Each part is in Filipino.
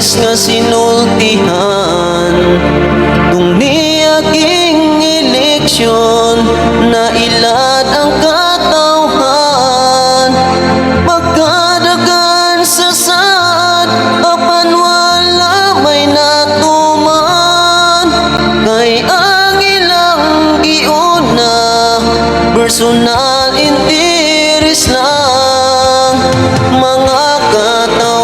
nais nga sinultihan Kung niaging eleksyon na ilad ang katawhan. Pagkadagan sa sad apan wala may natuman. Kay ang ilang giuna personal interest lang. Mga katawhan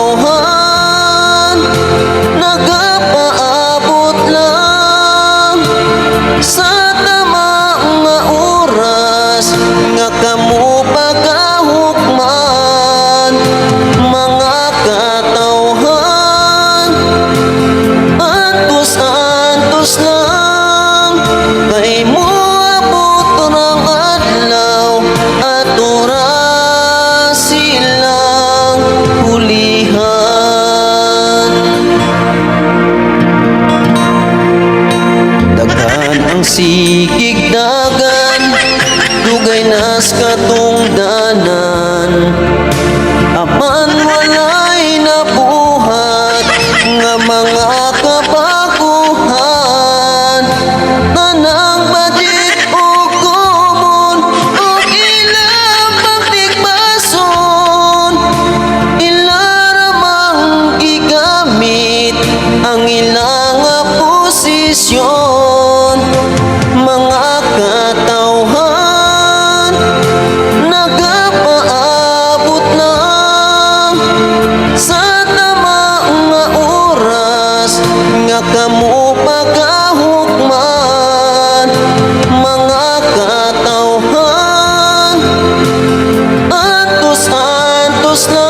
sigig dagan Dugay nas katungdanan. Apan walay slow.